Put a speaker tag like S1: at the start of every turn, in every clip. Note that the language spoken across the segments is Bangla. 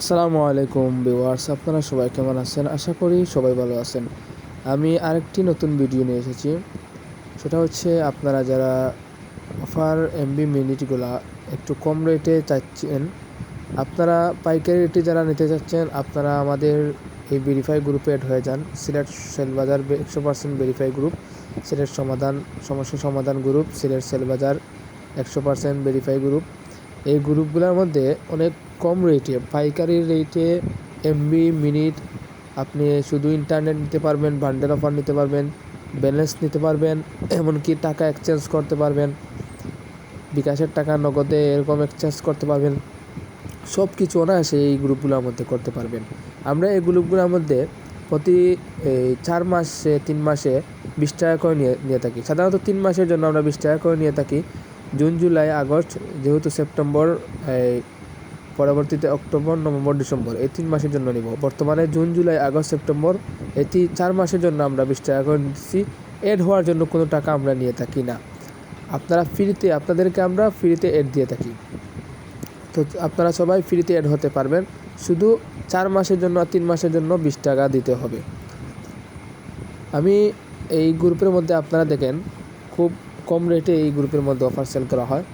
S1: আসসালামু আলাইকুম ভিউয়ার্স, আপনারা সবাই কেমন আছেন? আশা করি সবাই ভালো আছেন। আমি আরেকটি নতুন ভিডিও নিয়ে এসেছি। সেটা হচ্ছে আপনারা যারা অফার এমবি মিনিটগুলা একটু কম রেটে চাচ্ছেন, আপনারা পাইকারি রেটে যারা নিতে চাচ্ছেন, আপনারা আমাদের এই ভেরিফাই গ্রুপে অ্যাড হয়ে যান। সিলেট সেলবাজার একশো পার্সেন্ট ভেরিফাই গ্রুপ সিলেট সমাধান, সমস্যা সমাধান গ্রুপ সিলেট সেলবাজার একশো পার্সেন্ট ভেরিফাই গ্রুপ এই গ্রুপগুলোর মধ্যে অনেক কম রেটে পাইকারি রেটে এমবি মিনিট আপনি শুধু ইন্টারনেট নিতে পারবেন বান্ডেল অফার নিতে পারবেন ব্যালেন্স নিতে পারবেন, এমনকি টাকা এক্সচেঞ্জ করতে পারবেন, বিকাশের টাকা নগদে এরকম এক্সচেঞ্জ করতে পারবেন সব কিছু অনায়াসে এই গ্রুপগুলোর মধ্যে করতে পারবেন। আমরা এই গ্রুপগুলোর মধ্যে প্রতি চার মাসে, তিন মাসে বিশ টাকা করে নিয়ে নিয়ে থাকি। সাধারণত তিন মাসের জন্য আমরা বিশ টাকা করে নিয়ে থাকি। জুন, জুলাই, আগস্ট, যেহেতু সেপ্টেম্বর পরবর্তীতে অক্টোবর, নভেম্বর, ডিসেম্বর, এই তিন মাসের জন্য নিব। বর্তমানে জুন, জুলাই, আগস্ট, সেপ্টেম্বর এই চার মাসের জন্য আমরা বিশ টাকা করে নিচ্ছি এড হওয়ার জন্য কোনো টাকা আমরা নিয়ে থাকি না। আপনারা ফ্রিতে, আপনাদেরকে আমরা ফ্রিতে এড দিয়ে থাকি। তো আপনারা সবাই ফ্রিতে এড হতে পারবেন। শুধু চার মাসের জন্য তিন মাসের জন্য বিশ টাকা দিতে হবে। আমি এই গ্রুপের মধ্যে আপনারা দেখেন, খুব কম রেটে এই গ্রুপের মধ্যে অফার সেল করা হয়।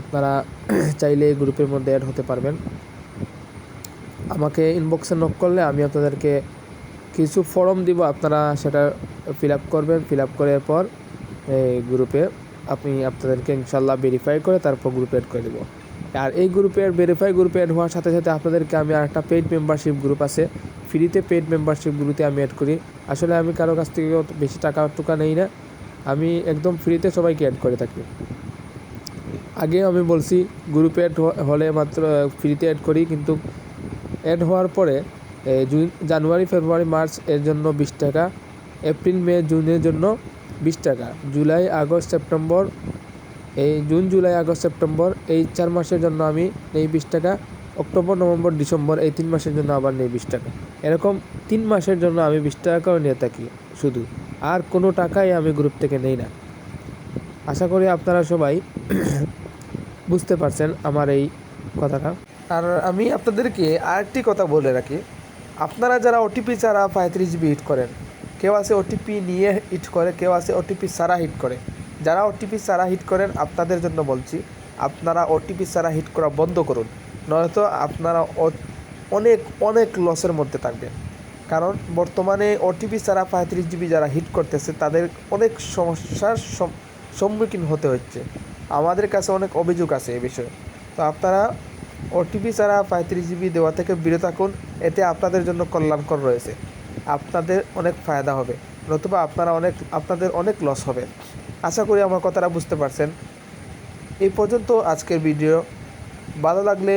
S1: আপনারা চাইলে এই গ্রুপের মধ্যে অ্যাড হতে পারবেন। আমাকে ইনবক্সে নক করলে আমি আপনাদেরকে কিছু ফর্ম দিব, আপনারা সেটা ফিল আপ করবেন। ফিল আপ করার পর এই গ্রুপে আপনি আপনাদেরকে ইনশাল্লাহ ভেরিফাই করে তারপর গ্রুপে অ্যাড করে দেবো। আর এই গ্রুপের ভেরিফাই গ্রুপে অ্যাড হওয়ার সাথে সাথে আপনাদেরকে আমি আরেকটা পেইড মেম্বারশিপ গ্রুপ আছে। ফ্রিতে পেইড মেম্বারশিপ গ্রুপে আমি অ্যাড করি। আসলে আমি কারও কাছ থেকে বেশি টাকা টুকা নেই না। আমি একদম ফ্রিতে সবাইকে অ্যাড করে থাকি। আগে আমি বলছি গ্রুপে অ্যাড হলে মাত্র ফ্রিতে অ্যাড করি, কিন্তু অ্যাড হওয়ার পরে জুন, জানুয়ারি, ফেব্রুয়ারি, মার্চ এর জন্য বিশ টাকা, এপ্রিল, মে, জুনের জন্য বিশ টাকা, জুলাই, আগস্ট, সেপ্টেম্বর, এই জুন, জুলাই, আগস্ট, সেপ্টেম্বর, এই চার মাসের জন্য আমি নেই বিশ টাকা, অক্টোবর, নভেম্বর, ডিসেম্বর, এই তিন মাসের জন্য আবার নেই বিশ টাকা। এরকম তিন মাসের জন্য আমি বিশ টাকা করে নিয়ে থাকি, শুধু। আর কোনো টাকাই আমি গ্রুপ থেকে নেই না। আশা করি আপনারা সবাই বুঝতে পারছেন আমার এই কথাটা। আর আমি আপনাদেরকে আরেকটি কথা বলে রাখি। আপনারা যারা ওটিপি ছাড়া পঁয়ত্রিশ জিবি হিট করেন, কেউ আছে ওটিপি নিয়ে হিট করে, কেউ আছে ওটিপি ছাড়া হিট করে। যারা ওটিপি ছাড়া হিট করেন, আপনাদের জন্য বলছি, আপনারা ওটিপি ছাড়া হিট করা বন্ধ করুন। নয়তো আপনারা অনেক অনেক লসের মধ্যে থাকবেন। কারণ বর্তমানে ওটিপি ছাড়া পঁয়ত্রিশ জিবি যারা হিট করতেছে, তাদের অনেক সমস্যার সম্মুখীন হতে হচ্ছে। আমাদের কাছে অনেক অভিযোগ আছে এ বিষয়ে। তো আপনারা ওটিপি ছাড়া পঁয়ত্রিশ জিবি দেওয়া থেকে বিরত থাকুন, এতে আপনাদের জন্য কল্যাণকর রয়েছে। আপনাদের অনেক ফায়দা হবে, নতুবা আপনারা অনেক, আপনাদের অনেক লস হবে। আশা করি আমার কথাটা বুঝতে পারছেন। এই পর্যন্ত আজকের ভিডিও ভালো লাগলে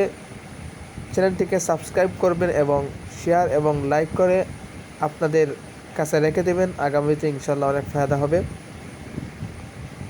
S1: চ্যানেলটিকে সাবস্ক্রাইব করবেন এবং শেয়ার এবং লাইক করে আপনাদের কাছে রেখে দেবেন। আগামীতে ইনশাল্লাহ অনেক ফায়দা হবে।